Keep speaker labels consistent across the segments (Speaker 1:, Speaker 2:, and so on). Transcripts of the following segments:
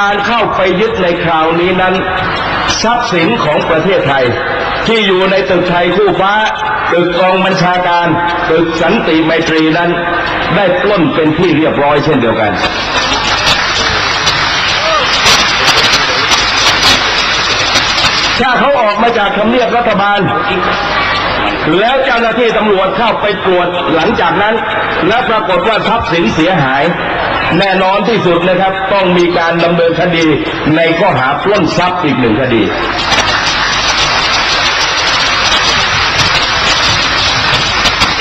Speaker 1: การเข้าไปยึดในคราวนี้นั้น ทรัพย์สินของประเทศไทย ที่อยู่ในตึกไทยคู่ฟ้าตึกกองบัญชาการตึกสันติไมตรีนั้น ได้ปล้นเป็นที่เรียบร้อยเช่นเดียวกัน ถ้าเขาออกมาจากทำเนียบรัฐบาล แล้วเจ้าหน้าที่ตำรวจเข้าไปตรวจหลังจากนั้น และปรากฏว่าทรัพย์สินเสียหาย แน่นอนที่สุดนะครับ ต้องมีการดำเนินคดีในข้อหาปล้นทรัพย์อีกหนึ่งคดี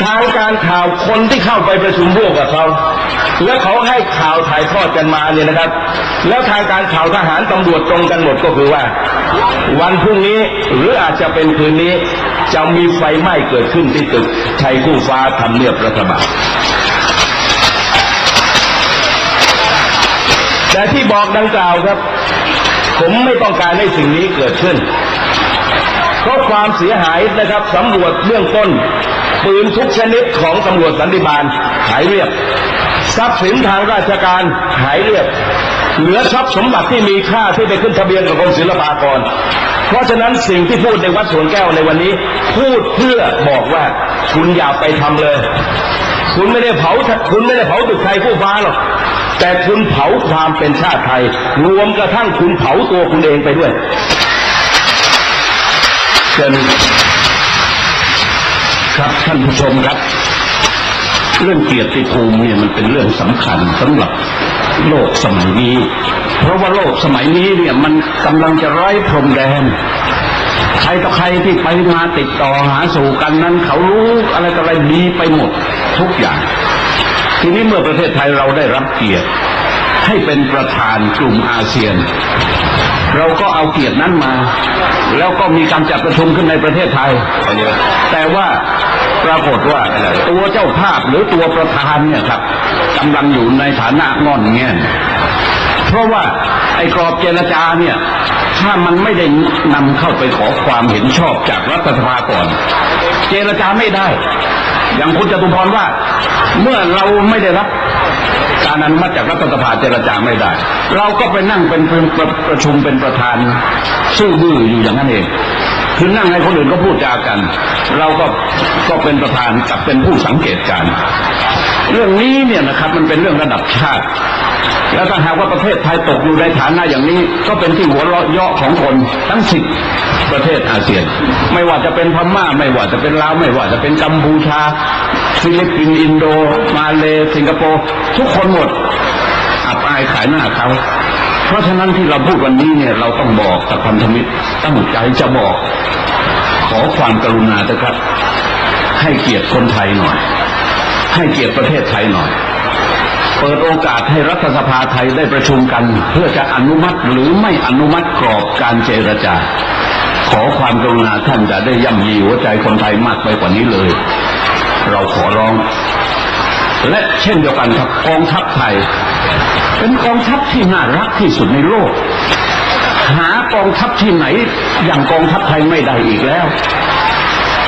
Speaker 1: ทางการข่าวคนที่เข้าไปประชุมร่วมกับเขาแล้วเขาให้ข่าวถ่ายทอดกันมาเนี่ยนะครับ แล้วทางการข่าวทหารตำรวจตรงกันหมดก็คือว่า วันพรุ่งนี้หรืออาจจะเป็นคืนนี้ จะมีไฟไหม้เกิดขึ้นที่ตึกไทยคู่ฟ้าทำเนียบรัฐบาล แต่ที่บอกดังกล่าวครับ ผมไม่ต้องการให้สิ่งนี้เกิดขึ้น เพราะความเสียหายนะครับสำรวจเบื้องต้น ปืนทุกชนิดของตำรวจสันติบาลหายเรียบ ทรัพย์สินทางราชการหายเรียบ เหลือทรัพย์สมบัติที่มีค่าที่ไปขึ้นทะเบียนกับกรมศิลปากรเพราะฉะนั้นสิ่งที่พูดในวัดสวนแก้วในวันนี้ พูดเพื่อบอกว่า คุณอย่าไปทำเลย คุณไม่ได้เผาคุณไม่ได้เผาตึกไทยคู่ฟ้าหรอก แต่คุณเผาความเป็นชาติไทย รวมกระทั่งคุณเผาตัวคุณเองไปด้วยเชิญครับท่านผู้ชมครับ เรื่องเกียรติภูมิเนี่ยมันเป็นเรื่องสำคัญสำหรับโลกสมัยนี้ เพราะว่าโลกสมัยนี้เนี่ยมันกำลังจะไร้พรมแดนใครต่อใครที่ไปมาติดต่อหาสู่กันนั้น เขารู้อะไรต่ออะไรดีไปหมดทุกอย่าง ทีนี้เมื่อประเทศไทยเราได้รับเกียรติให้เป็นประธานกลุ่มอาเซียน เราก็เอาเกียรตินั้นมา แล้วก็มีการจัดประชุมขึ้นในประเทศไทย แต่ว่าปรากฏว่าตัวเจ้าภาพหรือตัวประธานเนี่ยครับกำลังอยู่ในฐานะงอนแง่นเพราะว่าไอ้กรอบเจรจาเนี่ย ถ้ามันไม่ได้นำเข้าไปขอความเห็นชอบจากรัฐสภาก่อน เจรจาไม่ได้ อย่างคุณจตุพรว่า เมื่อเราไม่ได้รับการอนุมัติจากรัฐสภาเจรจาไม่ได้ เราก็ไปนั่งเป็นประประชุมเป็นประธานซื่อบื้ออยู่อย่างนั้นเองคือนั่งให้คนอื่นก็พูดจากัน เราก็ก็เป็นประธานกับเป็นผู้สังเกตการณ์ เรื่องนี้เนี่ยนะครับมันเป็นเรื่องระดับชาติ แล้วถ้าหากว่าประเทศไทยตกอยู่ในฐานะอย่างนี้ ก็เป็นที่หัวเราะเยาะของคนทั้งสิบประเทศอาเซียน ไม่ว่าจะเป็นพม่า ไม่ว่าจะเป็นลาวไม่ว่าจะเป็นกัมพูชาฟิลิปปินส์อินโด มาเลสิงคโปร์ทุกคนหมดอับอายขายหน้าเขาเพราะฉะนั้นที่เราพูดวันนี้เนี่ยเราต้องบอกกับพันธมิตรตั้งใจจะบอก ขอความกรุณาเถอะครับ ให้เกียรติคนไทยหน่อย ให้เกียรติประเทศไทยหน่อย เปิดโอกาสให้รัฐสภาไทยได้ประชุมกัน เพื่อจะอนุมัติหรือไม่อนุมัติกรอบการเจรจา ขอความกรุณาท่านจะได้ย่ำยีหัวใจคนไทยมากไปกว่านี้เลย เราขอร้อง และเช่นเดียวกันครับกองทัพไทย เป็นกองทัพที่น่ารักที่สุดในโลก หากองทัพที่ไหน อย่างกองทัพไทยไม่ได้อีกแล้ว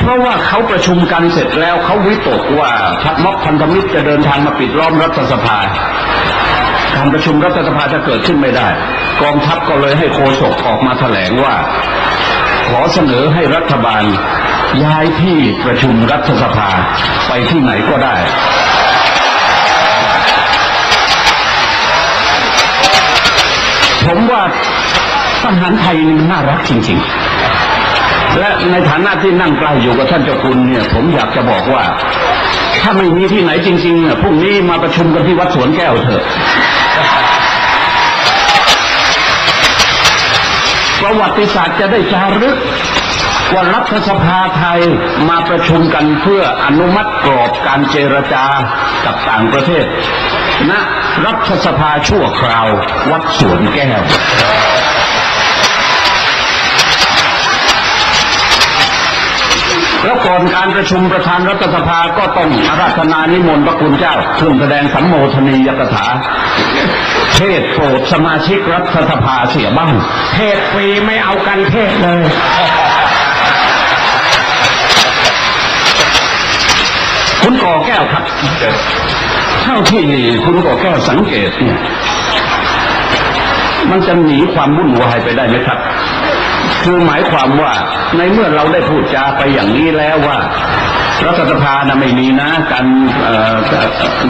Speaker 1: เพราะว่าเขาประชุมกันเสร็จแล้วเขาวิตกว่าพักม็อบพันธมิตรจะเดินทางมาปิดล้อมรัฐสภาการประชุมรัฐสภาจะเกิดขึ้นไม่ได้ กองทัพก็เลยให้โฆษกออกมาแถลงว่า ขอเสนอให้รัฐบาลย้ายที่ประชุมรัฐสภาไปที่ไหนก็ได้ผมว่าทหารไทยนี่มันน่ารักจริง ๆ และในฐานะที่นั่งใกล้อยู่กับท่านเจ้าคุณเนี่ย ผมอยากจะบอกว่า ถ้าไม่มีที่ไหนจริงๆเนี่ยพรุ่งนี้มาประชุมกันที่วัดสวนแก้วเถอะประวัติศาสตร์จะได้จารึกว่ารัฐสภาไทยมาประชุมกันเพื่ออนุมัติกรอบการเจรจากับต่างประเทศณรัฐสภาชั่วคราววัดสวนแก้ว แล้วก่อนการประชุมประธานรัฐสภาก็ต้องอาราธนานิมนต์พระคุณเจ้าขึ้นแสดงสัมโมทนียกถา เทศโปรดสมาชิกรัฐสภาเสียบ้าง
Speaker 2: เทศฟรีไม่เอากันเทศเลย
Speaker 1: คุณก่อแก้วครับเท่าที่คุณก่อแก้วสังเกตเนี่ย มันจะหนีความวุ่นวายไปได้ไหมครับ คือหมายความว่าในเมื่อเราได้พูดจาไปอย่างนี้แล้วว่ารัฐสภานะไม่มีนะการ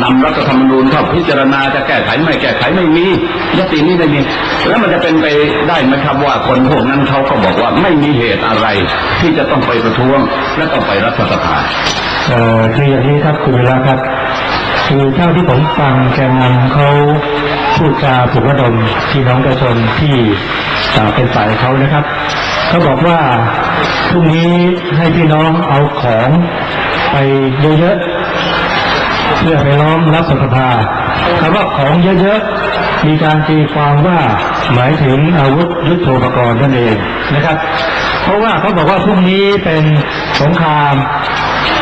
Speaker 1: นำรัฐธรรมนูญเข้าพิจารณาจะแก้ไขไม่แก้ไขไม่มียตินี้ไม่มีแล้วมันจะเป็นไปได้ไหมครับว่าคนพวกนั้นเขาก็บอกว่าไม่มีเหตุอะไร ที่จะต้องไปประท้วงและต้องไปรัฐสภา
Speaker 3: เอ่อคืออย่างนี้ครับคุณเวลาครับ คือเท่าที่ผมฟังแกนนำเขาพูดจาปลุกระดมพี่น้องประชาชนที่ เอ่อเป็นฝ่ายเขานะครับ เขาบอกว่าพรุ่งนี้ให้พี่น้องเอาของไปเยอะๆเพื่อไปล้อมรัฐสภาคำว่าของเยอะๆ มีการตีความว่าหมายถึงอาวุธยุทโธปกรณ์นั่นเองนะครับ เพราะว่าเขาบอกว่าพรุ่งนี้เป็นสงคราม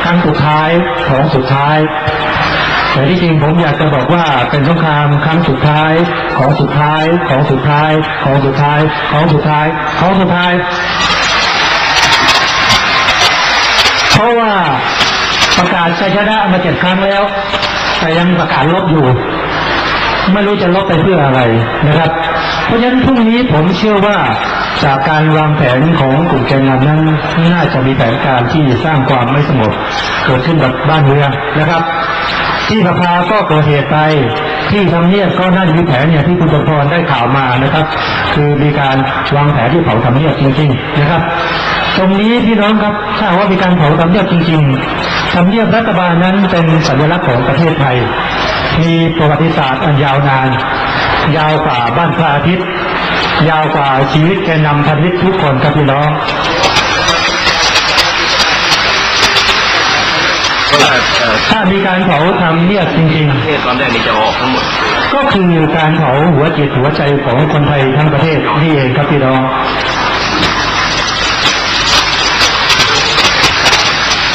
Speaker 3: ครั้งสุดท้ายของสุดท้าย แต่ที่จริงผมอยากจะบอกว่าเป็นสงครามครั้งสุดท้ายของสุดท้ายของสุดท้ายของสุดท้ายของสุดท้ายของสุดท้าย เพราะว่าประกาศชัยชนะมาเจ็ดครั้งแล้ว แต่ยังประกาศลบอยู่ ไม่รู้จะลบไปเพื่ออะไรนะครับ เพราะฉะนั้นพรุ่งนี้ผมเชื่อว่าจากการวางแผนของกลุ่มแกนนำนั้นน่าจะมีแผนการที่สร้างความไม่สงบเกิดขึ้นกับบ้านเมืองนะครับ ที่สภาก็เกิดเหตุไป ที่ทำเนียบก็น่าจะมีแผนเนี่ยที่คุณจมพรได้ข่าวมานะครับ คือมีการวางแผนที่เผาทำเนียบจริง ๆ นะครับ ตรงนี้พี่น้องครับถ้าว่ามีการเผาทำเนียบจริงๆทำเนียบรัฐบาลนั้นเป็นสัญลักษณ์ของประเทศไทย มีประวัติศาสตร์อันยาวนาน ยาวกว่าบ้านพระอาทิตย์ยาวกว่าชีวิตแกนนำพันธมิตทุกคนครับพี่น้อง ถ้ามีการเผาทำเนียบจริง
Speaker 1: เทศตอนแรกนี่จะออกทั้งหมด
Speaker 3: ๆก็คือการเผาหัวจิตหัวใจของคนไทยทั้งประเทศนี่เองครับพี่น้อง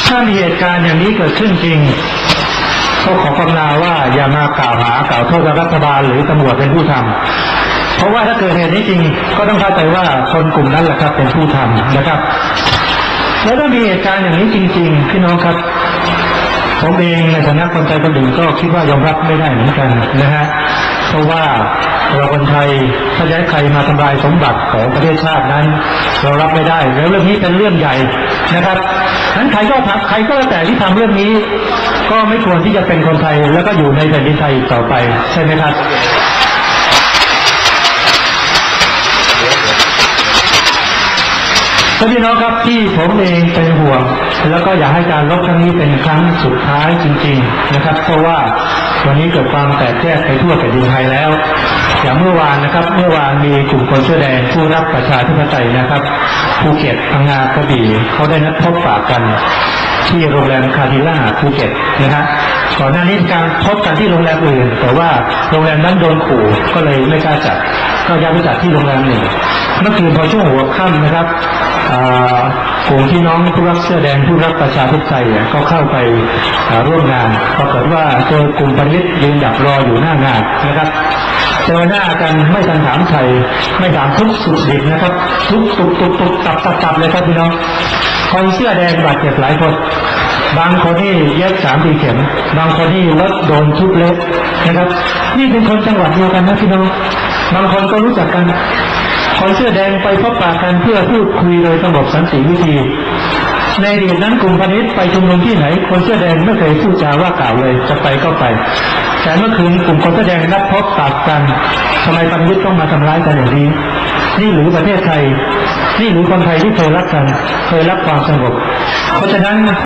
Speaker 3: ถ้ามีเหตุการณ์อย่างนี้เกิดขึ้นจริงก็ขอความนาว่าอย่ามากล่าวหากล่าวโทษรัฐบาลหรือตำรวจเป็นผู้ทำเพราะว่าถ้าเกิดเหตุนี้จริง ก็ต้องเข้าใจว่าคนกลุ่มนั้นแหละครับเป็นผู้ทำนะครับ แล้วถ้ามีเหตุการณ์อย่างนี้จริง ๆ พี่น้องครับ ผมเองในฐานะคนไทยคนหนึ่งก็คิดว่ายอมรับไม่ได้เหมือนกันนะฮะเพราะว่าเราคนไทยถ้าย้ายใครมาทำลายสมบัติของประเทศชาตินั้น เรารับไม่ได้แล้วเรื่องนี้เป็นเรื่องใหญ่นะครับนั้นใครก็ทำใครก็แล้วแต่ที่ทำเรื่องนี้ ก็ไม่ควรที่จะเป็นคนไทยแล้วก็อยู่ในแผ่นดินไทยต่อไปใช่ไหมครับ ท่านพี่น้องครับที่ผมเองเป็นห่วง แล้วก็อยากให้การลบครั้งนี้เป็นครั้งสุดท้ายจริง ๆ นะครับ เพราะว่าวันนี้เกิดความแตกแยกไปทั่วแผ่นดินไทยแล้ว อย่างเมื่อวานนะครับ เมื่อวานมีกลุ่มคนเสื้อแดงผู้รับประชาธิปไตยนะครับภูเก็ตพังงากระบี่เขาได้นัดพบปะกันที่โรงแรมคาดิล่าภูเก็ตนะฮะก่อนหน้านี้การพบกันที่โรงแรมอื่น แต่ว่าโรงแรมนั้นโดนขู่ก็เลยไม่กล้าจัดก็ย้ายไปจัดที่โรงแรมหนึ่งเมื่อคืนพอช่วงหัวค่ำนะครับกลุ่มที่น้องผู้รับเสื้อแดงผู้รับประชาธิปไตยเนี่ยก็เข้าไปร่วมงานปรากฏว่าเจอกลุ่มพันลิตยืนดักรออยู่หน้างานนะครับเจอหน้ากันไม่ทันถามไทยไม่ถามทุกสุดดิบนะครับ ทุกตุกตุกตุกตับตับตับเลยครับพี่น้องคนเสื้อแดงบาดเจ็บหลายคนบางคนนี่เย็บสามตีเข็มบางคนนี่รถโดนทุบเล็บนะครับ นี่เป็นคนจังหวัดเดียวกันนะพี่น้องบางคนก็รู้จักกันคนเสื้อแดงไปพบปะกันเพื่อพูดคุยโดยสงบสันติวิธี ในเดีตนั้นกลุ่มพันธมิตรไปชุมนุมที่ไหน คนเสื้อแดงไม่เคยพูดจาว่ากล่าวเลย จะไปก็ไป แต่เมื่อคืนกลุ่มคนเสื้อแดงนัดพบปากกันทำไมพันธมิตรต้องมาทำร้ายกันอย่างนี้ นี่หรือประเทศไทย นี่หรือคนไทยที่เคยรักกัน เคยรักความสงบ เพราะฉะนั้น